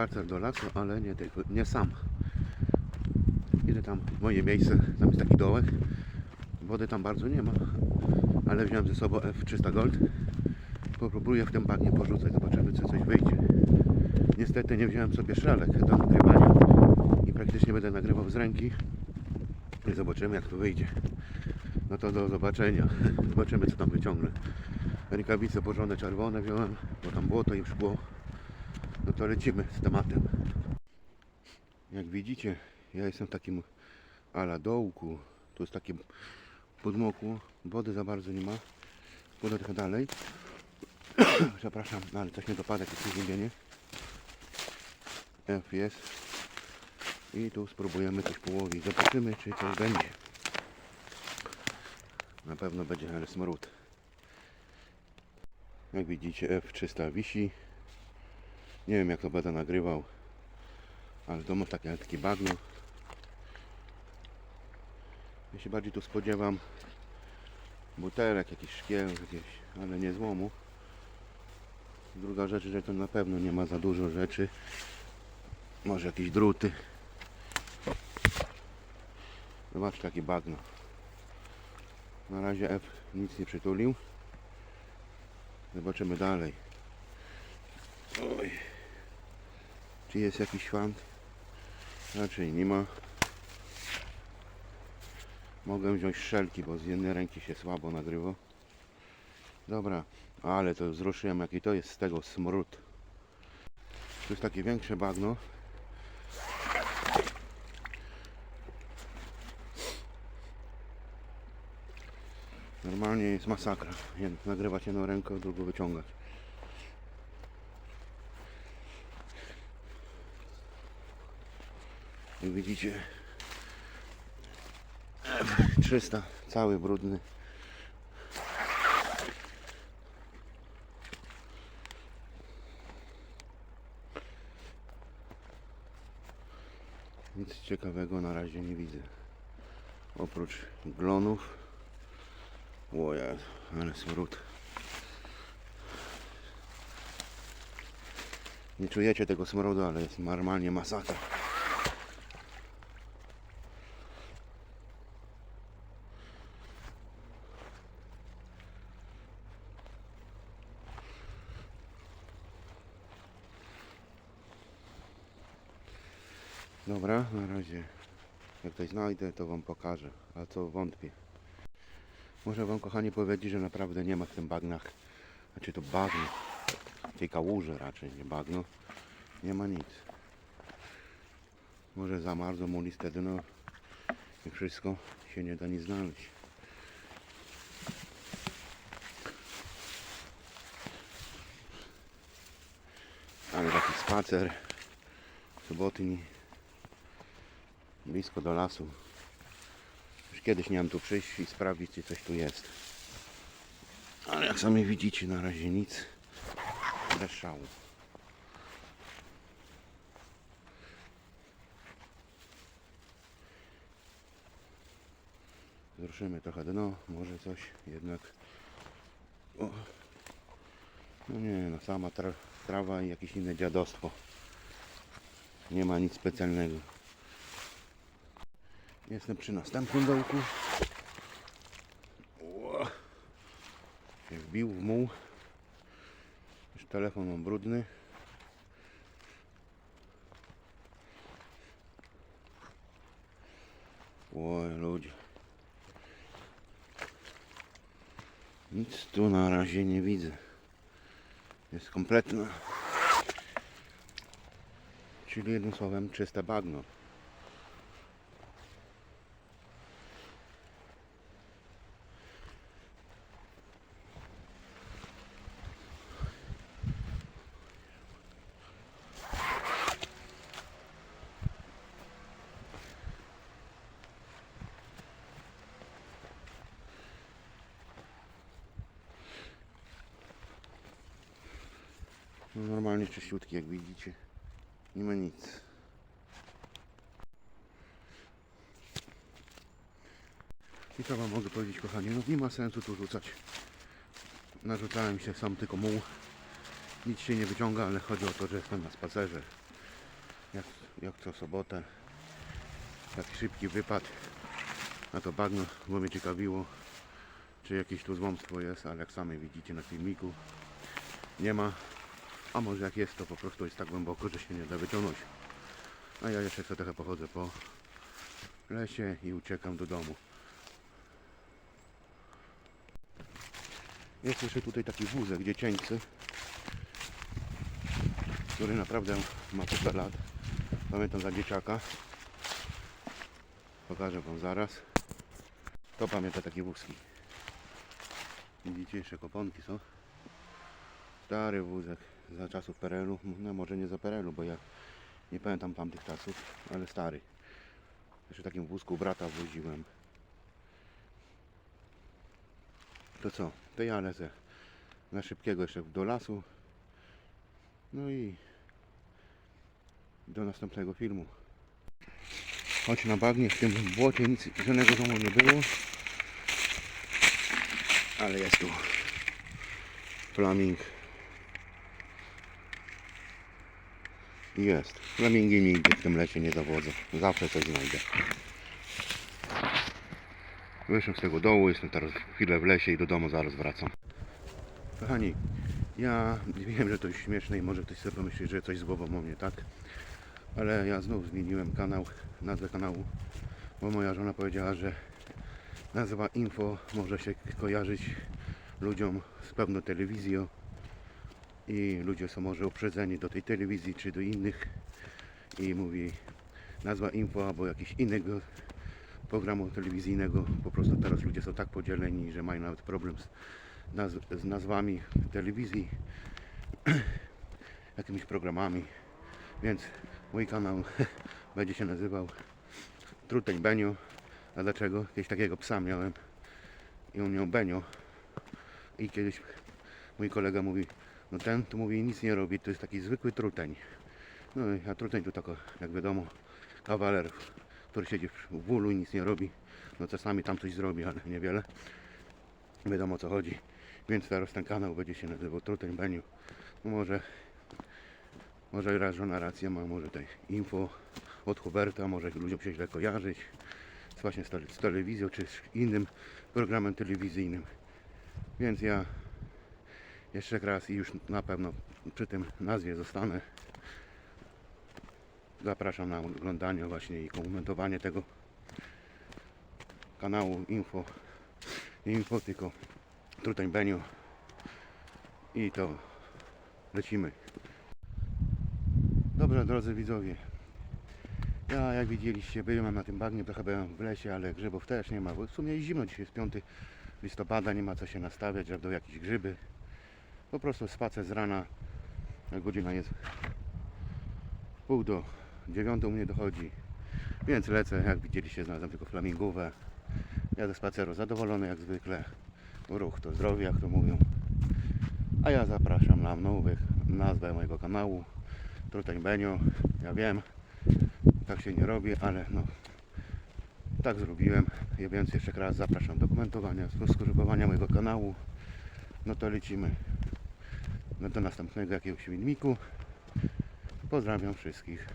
spacer do lasu, ale nie, nie sam. Idę tam w moje miejsce, tam jest taki dołek. Wody tam bardzo nie ma, ale wziąłem ze sobą F300 Gold. Popróbuję w tym bagnie porzucać, zobaczymy czy coś wyjdzie. Niestety nie wziąłem sobie szalek do nagrywania i praktycznie będę nagrywał z ręki. I zobaczymy jak to wyjdzie. No to do zobaczenia. Zobaczymy co tam wyciągnę. Rękawice porządne czerwone wziąłem, bo tam błoto i szkło. No to lecimy z tematem. Jak widzicie, ja jestem w takim ala dołku. Tu jest takie podmokło. Wody za bardzo nie ma. Pójdę trochę dalej. Przepraszam, no ale coś nie dopada, jakieś przeziębienie. F jest. I tu spróbujemy coś połowić. Zobaczymy, czy coś będzie. Na pewno będzie ale smród. Jak widzicie F300 wisi. Nie wiem jak to będę nagrywał. Ale to ma takie takie bagno. Ja się bardziej tu spodziewam butelek, jakiś szkieł, jakieś, ale nie złomu. Druga rzecz, że to na pewno nie ma za dużo rzeczy. Może jakieś druty. Zobacz takie bagno. Na razie F nic nie przytulił. Zobaczymy dalej. Oj. Czy jest jakiś szwank? Raczej nie ma. Mogę wziąć szelki, bo z jednej ręki się słabo nagrywa. Dobra, ale to wzruszyłem jaki to jest z tego smród. Tu jest takie większe bagno. Normalnie jest masakra. Nagrywać jedną ręką, drugą wyciągać. Jak widzicie? 300 cały brudny. Nic ciekawego na razie nie widzę. Oprócz glonów. Jezu, ale smród. Nie czujecie tego smrodu, ale jest normalnie masakra Dobra, na razie jak coś znajdę, to Wam pokażę, a co wątpię. Muszę Wam kochani powiedzieć, że naprawdę nie ma w tym bagnach, znaczy to bagno, tej kałuży raczej, nie bagno, nie ma nic. Może zamarzło mu listę dno i wszystko się nie da nic znaleźć. Ale taki spacer sobotni blisko do lasu. Już kiedyś miałem tu przyjść i sprawdzić, czy coś tu jest. Ale jak sami widzicie, na razie nic. Bez szału. Zruszymy trochę dno, może coś jednak. O. No nie, no sama tra- trawa i jakieś inne dziadostwo. Nie ma nic specjalnego. Jestem przy następnym dołku. Wbił w muł. Już telefon mam brudny. Oj, ludzie. Nic tu na razie nie widzę. Jest kompletna. Czyli jednym słowem czyste bagno. Normalnie czyściutki jak widzicie. Nie ma nic. I co wam mogę powiedzieć kochani, no nie ma sensu tu rzucać. Narzucałem się sam tylko muł. Nic się nie wyciąga, ale chodzi o to, że jestem na spacerze. jak, jak co sobotę. Taki szybki wypad na to bagno, bo mnie ciekawiło, czy jakieś tu złomstwo jest, ale jak sami widzicie na filmiku, nie ma. A może jak jest, to po prostu jest tak głęboko, że się nie da wyciągnąć. A ja jeszcze sobie trochę pochodzę po lesie i uciekam do domu. Jest jeszcze tutaj taki wózek dziecięcy, który naprawdę ma kilka lat. Pamiętam za dzieciaka. Pokażę Wam zaraz. To pamięta takie wózki. Widzicie, jeszcze koponki są. Stary wózek za czasów PRL-u. No może nie za PRL-u, bo ja nie pamiętam tamtych czasów, ale stary. Jeszcze w takim wózku brata woziłem. To co? To ja lecę na szybkiego jeszcze do lasu. No i do następnego filmu. Choć na bagnie w tym błocie nic żadnego domu nie było. Ale jest tu flaming. Jest. Flamingi nigdy w tym lesie nie zawodzą. Zawsze coś znajdę. Wyszłem z tego dołu, jestem teraz chwilę w lesie i do domu zaraz wracam. Kochani, ja wiem, że to jest śmieszne i może ktoś sobie pomyśli, że coś z głową o mnie, tak? Ale ja znów zmieniłem kanał, nazwę kanału, bo moja żona powiedziała, że nazwa info może się kojarzyć ludziom z pewną telewizją i ludzie są może uprzedzeni do tej telewizji czy do innych i mówi nazwa info albo jakiś innego programu telewizyjnego. Po prostu teraz ludzie są tak podzieleni, że mają nawet problem z, naz- z nazwami telewizji, jakimiś programami. Więc mój kanał będzie się nazywał Truteń Benio. A dlaczego? Kiedyś takiego psa miałem i on miał Benio. I kiedyś mój kolega mówi, no ten tu mówi nic nie robi, to jest taki zwykły truteń. No a truteń to tako, jak wiadomo, kawaler, który siedzi w wólu i nic nie robi. No czasami tam coś zrobi, ale niewiele. Wiadomo o co chodzi. Więc teraz ten kanał będzie się nazywał Truteń Beniu. No może, może raz żona rację ma, może tutaj info od Huberta, może ludziom się źle kojarzyć właśnie z, z telewizją czy z innym programem telewizyjnym. Więc ja jeszcze raz i już na pewno przy tym nazwie zostanę. Zapraszam na oglądanie właśnie i komentowanie tego kanału info. Info, tylko Truteń Beniu. I to lecimy. Dobrze, drodzy widzowie. Ja, jak widzieliście, byłem na tym bagnie, trochę byłem w lesie, ale grzybów też nie ma. Bo w sumie zimno, dzisiaj jest 5 listopada, nie ma co się nastawiać, żeby do jakieś grzyby. Po prostu spacer z rana, godzina jest pół do dziewiątą u mnie dochodzi. Więc lecę, jak widzieliście, znalazłem tylko flamingówę. Ja ze spaceru zadowolony jak zwykle. Ruch to zdrowie, jak to mówią. A ja zapraszam na nowych nazwę mojego kanału. Truteń Benio. Ja wiem, tak się nie robi, ale no tak zrobiłem. Ja więc jeszcze raz zapraszam do komentowania, subskrybowania mojego kanału. No to lecimy do następnego jakiegoś filmiku. Pozdrawiam wszystkich.